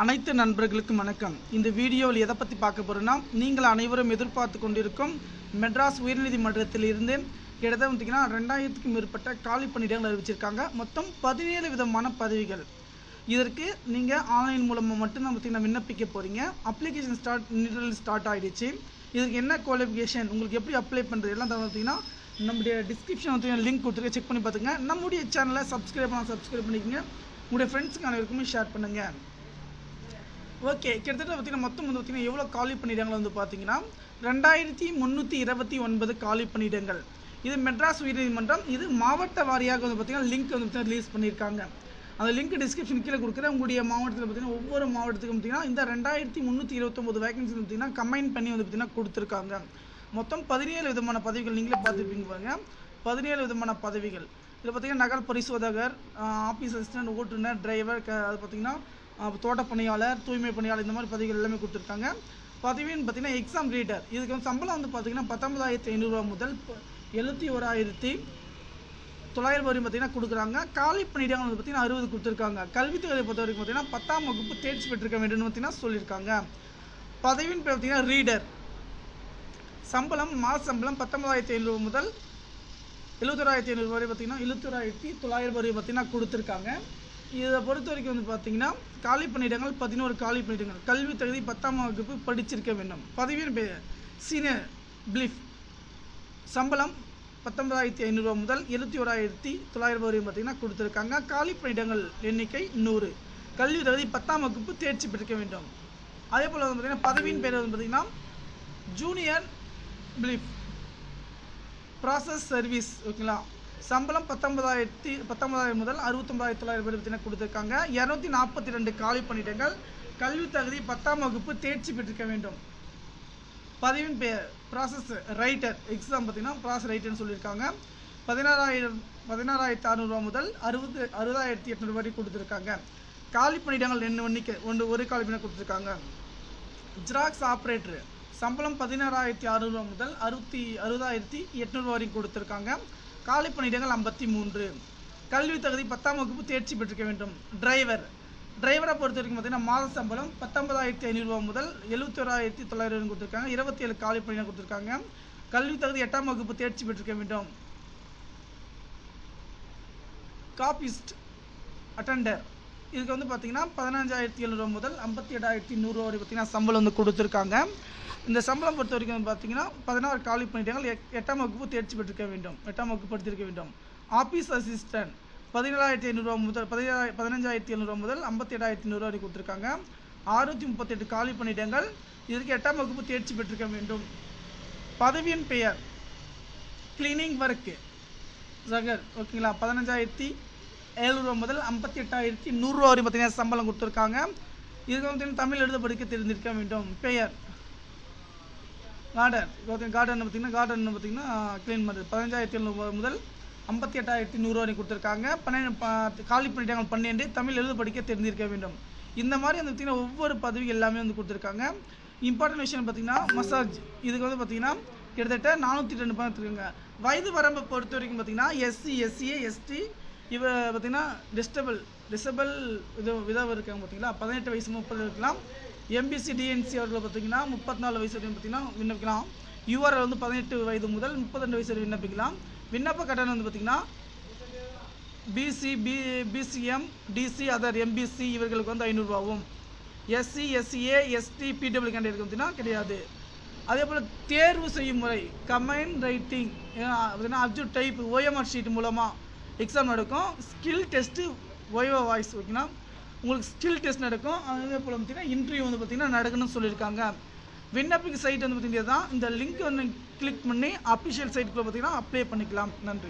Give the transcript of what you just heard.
அனைத்து நண்பர்களுக்கும் வணக்கம். இந்த வீடியோவில் எதை பற்றி பார்க்க போகிறோன்னா நீங்கள் அனைவரும் எதிர்பார்த்து கொண்டிருக்கும் மெட்ராஸ் உயர்நீதிமன்றத்தில் இருந்து கிட்டத்தட்ட பார்த்தீங்கன்னா ரெண்டாயிரத்துக்கும் மேற்பட்ட காலி பணியிடங்கள் அறிவிச்சிருக்காங்க. மொத்தம் பதினேழு விதமான பதவிகள். இதற்கு நீங்கள் ஆன்லைன் மூலமாக மட்டும் பார்த்தீங்கன்னா விண்ணப்பிக்க போகிறீங்க அப்ளிகேஷன் ஸ்டார்ட் நிரல் ஸ்டார்ட் ஆகிடுச்சு இதுக்கு என்ன குவாலிஃபிகேஷன் உங்களுக்கு எப்படி அப்ளை பண்ணுறது எல்லாம் தவிர பார்த்தீங்கன்னா நம்முடைய டிஸ்கிரிப்ஷன் வந்து லிங்க் கொடுத்துருக்க செக் பண்ணி பார்த்துங்க நம்முடைய சேனலை சப்ஸ்கிரைப் பண்ண சப்ஸ்கிரைப் பண்ணிக்கோங்க. உங்களுடைய ஃப்ரெண்ட்ஸுக்கு அனைவருக்குமே ஷேர் பண்ணுங்கள் ஓகே கிட்டத்தட்ட பார்த்தீங்கன்னா மொத்தம் வந்து பார்த்தீங்கன்னா எவ்வளோ காலி பணியிடங்கள் வந்து பார்த்தீங்கன்னா ரெண்டாயிரத்தி முந்நூற்றி இருபத்தி ஒன்பது காலி பணியிடங்கள் இது மெட்ராஸ் உயர்நீதிமன்றம் இது மாவட்ட வாரியாக வந்து பார்த்தீங்கன்னா லிங்க் வந்து பார்த்தீங்கன்னா ரிலீஸ் பண்ணியிருக்காங்க. அந்த லிங்க் டிஸ்கிரிப்ஷன் கீழே கொடுக்குறேன். உங்களுடைய மாவட்டத்தில் பார்த்தீங்கன்னா ஒவ்வொரு மாவட்டத்துக்கும் பார்த்தீங்கன்னா இந்த ரெண்டாயிரத்தி முந்நூற்றி இருபத்தொம்போது வேகன்சி பார்த்தீங்கன்னா கம்பைன் பண்ணி வந்து பார்த்தீங்கன்னா கொடுத்துருக்காங்க. மொத்தம் பதினேழு விதமான பதவிகள் நீங்களே பார்த்துருப்பீங்க பாருங்க. பதினேழு விதமான பதவிகள். இதில் பார்த்தீங்கன்னா நகர பரிசோதகர் ஆஃபீஸ் அசிஸ்டன்ட் ஓட்டுநர் டிரைவர் க அது பார்த்தீங்கன்னா தோட்ட பணியாளர் தூய்மை பணியாளர் இந்த மாதிரி பதவிகள் எல்லாமே கொடுத்துருக்காங்க. பதவின்னு பார்த்திங்கன்னா எக்ஸாம் ரீடர் இதுக்கு வந்து சம்பளம் வந்து பார்த்தீங்கன்னா பத்தொன்பதாயிரத்தி ஐநூறுரூவா முதல் எழுபத்தி ஓராயிரத்தி தொள்ளாயிரம் வரையும் பார்த்தீங்கன்னா கொடுக்குறாங்க. காலி பணியிடங்கள் வந்து பார்த்தீங்கன்னா அறுபது கொடுத்துருக்காங்க. கல்வித்துறை பொறுத்த வரைக்கும் பார்த்தீங்கன்னா பத்தாம் வகுப்பு தேர்ச்சி பெற்றிருக்க வேண்டும்னு பார்த்தீங்கன்னா சொல்லியிருக்காங்க. பதவின்னு பேர் பார்த்தீங்கன்னா ரீடர் சம்பளம் மாத சம்பளம் பத்தொன்பதாயிரத்தி ஐநூறு முதல் எழுபத்தொராயிரத்தி ஐநூறு வரை பார்த்திங்கன்னா எழுபத்தொராயிரத்தி தொள்ளாயிரம் வரை பார்த்திங்கன்னா கொடுத்துருக்காங்க. இதை பொறுத்த வரைக்கும் வந்து பார்த்தீங்கன்னா காலி பணியிடங்கள் பதினோரு காலி பணியிடங்கள். கல்வி தகுதி பத்தாம் வகுப்பு படிச்சிருக்க வேண்டும். பதவியின் பேர் சீனியர் பிலிஃப் சம்பளம் பத்தொன்பதாயிரத்தி ஐநூறுரூவா முதல் எழுபத்தி ஓராயிரத்தி தொள்ளாயிரம் வரையும் பார்த்தீங்கன்னா கொடுத்துருக்காங்க. காலி பணியிடங்கள் எண்ணிக்கை நூறு. கல்வி தகுதி பத்தாம் வகுப்பு தேர்ச்சி பெற்றிருக்க வேண்டும். அதே போல் வந்து பார்த்தீங்கன்னா பதவியின் பேர் வந்து பார்த்திங்கன்னா ஜூனியர் பிலிஃப் ப்ராசஸ் சர்வீஸ் ஓகேங்களா? சம்பளம் பத்தொன்பதாயிரத்தி பத்தொன்பதாயிரம் முதல் அறுபத்தொம்பதாயிரத்தி தொள்ளாயிரம் பேர் கொடுத்துருக்காங்க. இரநூத்தி நாற்பத்தி ரெண்டு காலி பணியிடங்கள். கல்வி தகுதி பத்தாம் வகுப்பு தேர்ச்சி பெற்றிருக்க வேண்டும். பதிவின் பெயர் ப்ராசஸ் ரைட்டர் எக்ஸாம் பார்த்தீங்கன்னா ப்ராசஸ் ரைட்டர்னு சொல்லியிருக்காங்க. பதினாறாயிரம் பதினாறாயிரத்தி அறநூறுவா முதல் அறுபது அறுபதாயிரத்தி எட்நூறு வரை கொடுத்துருக்காங்க. காலி பணியிடங்கள் ரெண்டு எண்ணிக்கை ஒன்று ஒரு காலி பணியிடம் கொடுத்துருக்காங்க. ஜெராக்ஸ் ஆப்ரேட்டர் சம்பளம் பதினாறாயிரத்தி அறுநூறுவா முதல் அறுபத்தி அறுபதாயிரத்தி எட்நூறுவா வரைக்கும் கொடுத்துருக்காங்க. காலை பணியிடங்கள் ஐம்பத்தி மூன்று. கல்வி தகுதி பத்தாம் வகுப்பு தேர்ச்சி பெற்றிருக்க வேண்டும். டிரைவர் டிரைவரை பொறுத்த வரைக்கும் பார்த்தீங்கன்னா மாத சம்பளம் பத்தொன்பதாயிரத்தி ஐநூறுரூவா முதல் எழுபத்தி ஓராயிரத்தி தொள்ளாயிரம் வரைக்கும் கொடுத்துருக்காங்க. இருபத்தி ஏழு காலை பணியிடம் கொடுத்துருக்காங்க. கல்வி தகுதி எட்டாம் வகுப்பு தேர்ச்சி பெற்றிருக்க வேண்டும். காபிஸ்ட் அட்டெண்டர் இதுக்கு வந்து பார்த்தீங்கன்னா பதினஞ்சாயிரத்தி எழுநூறுவா முதல் ஐம்பத்தி எட்டாயிரத்தி நூறுரூவா வரை பார்த்தீங்கன்னா சம்பளம் வந்து கொடுத்துருக்காங்க. இந்த சம்பளம் பொறுத்த வரைக்கும் பார்த்தீங்கன்னா பதினாறு காலி பண்ணிட்டாங்க. எட்டாம் வகுப்பு தேர்ச்சி பெற்றிருக்க வேண்டும். எட்டாம் வகுப்பு படித்திருக்க வேண்டும். ஆஃபீஸ் அசிஸ்டன்ட் பதினேழாயிரத்தி ஐநூறுரூவா முதல் பதினேழாயிர பதினஞ்சாயிரத்தி எழுநூறுவா முதல் ஐம்பத்தி எட்டாயிரத்தி நூறுரூவா கொடுத்துருக்காங்க. ஆறுநூற்றி முப்பத்தெட்டு காலி பணியிடங்கள் இதற்கு எட்டாம் வகுப்பு தேர்ச்சி பெற்றிருக்க வேண்டும். பதவியின் பெயர் கிளீனிங் ஒர்க்கு ஜகர் ஓகேங்களா? பதினஞ்சாயிரத்தி எழுநூறுவா முதல் ஐம்பத்தி எட்டாயிரத்தி நூறுரூவா வரை பார்த்தீங்கன்னா சம்பளம் கொடுத்துருக்காங்க. இதுக்கு வந்து பார்த்தீங்கன்னா தமிழ் எழுத படிக்க தெரிந்திருக்க வேண்டும். பெயர் கார்டன் கார்டன் பார்த்தீங்கன்னா கார்டன் பார்த்தீங்கன்னா க்ளீன் பண்ணுறது பதினஞ்சாயிரத்தி எழுநூறு முதல் ஐம்பத்தி எட்டாயிரத்தி நூறு வரை கொடுத்துருக்காங்க. பன்னெண்டு காலி பணியிடங்கள் பன்னெண்டு. தமிழ் எழுத படிக்க தெரிஞ்சிருக்க வேண்டும். இந்த மாதிரி வந்து பார்த்தீங்கன்னா ஒவ்வொரு பதவி எல்லாமே வந்து கொடுத்துருக்காங்க. இம்பார்ட்டன்ட் விஷயம் பார்த்தீங்கன்னா மசாஜ் இதுக்கு வந்து பார்த்தீங்கன்னா கிட்டத்தட்ட நானூற்றி ரெண்டு பணம் எடுத்துருக்காங்க. வயது வரம்பை பொறுத்த வரைக்கும் பார்த்தீங்கன்னா எஸ்சி எஸ்சிஏ எஸ்டி இவ பார்த்தீங்கன்னா டிஸ்டபிள் டிசபிள் இது விதவை இருக்காங்க பார்த்தீங்களா பதினெட்டு வயசு முப்பது இருக்கலாம். எம்பிசி டிஎன்சி அவர்கள் பார்த்தீங்கன்னா முப்பத்தி நாலு வயசு வரையும் பார்த்தீங்கன்னா விண்ணப்பிக்கலாம். யூஆர் வந்து பதினெட்டு வயது முதல் முப்பத்திரெண்டு வயசு வரை விண்ணப்பிக்கலாம். விண்ணப்ப கட்டணம் வந்து பார்த்தீங்கன்னா BC B BCM DC other MBC இவர்களுக்கு வந்து ஐநூறுரூவாவும். SC SCA ST PW candidate பார்த்தீங்கன்னா கிடையாது. அதே போல் தேர்வு செய்யும் முறை கமெண்ட் ரைட்டிங் பார்த்தீங்கன்னா அப்ஜெக்ட் டைப் ஓஎம்ஆர் ஷீட் மூலமாக எக்ஸாம் நடக்கும். ஸ்கில் டெஸ்ட்டு ஓய்வோ வாய்ஸ் ஓகேங்களா உங்களுக்கு ஸ்டில் டெஸ்ட் நடக்கும். அதே போல் பார்த்தீங்கன்னா இன்டர்வியூ வந்து பார்த்தீங்கன்னா நடக்கணும்னு சொல்லியிருக்காங்க. விண்ணப்பிக்க சைட் வந்து பார்த்தீங்கன்னா தான் இந்த லிங்க் வந்து கிளிக் பண்ணி அஃபிஷியல் சைட்டுக்குள்ளே பார்த்தீங்கன்னா அப்ளை பண்ணிக்கலாம். நன்றி.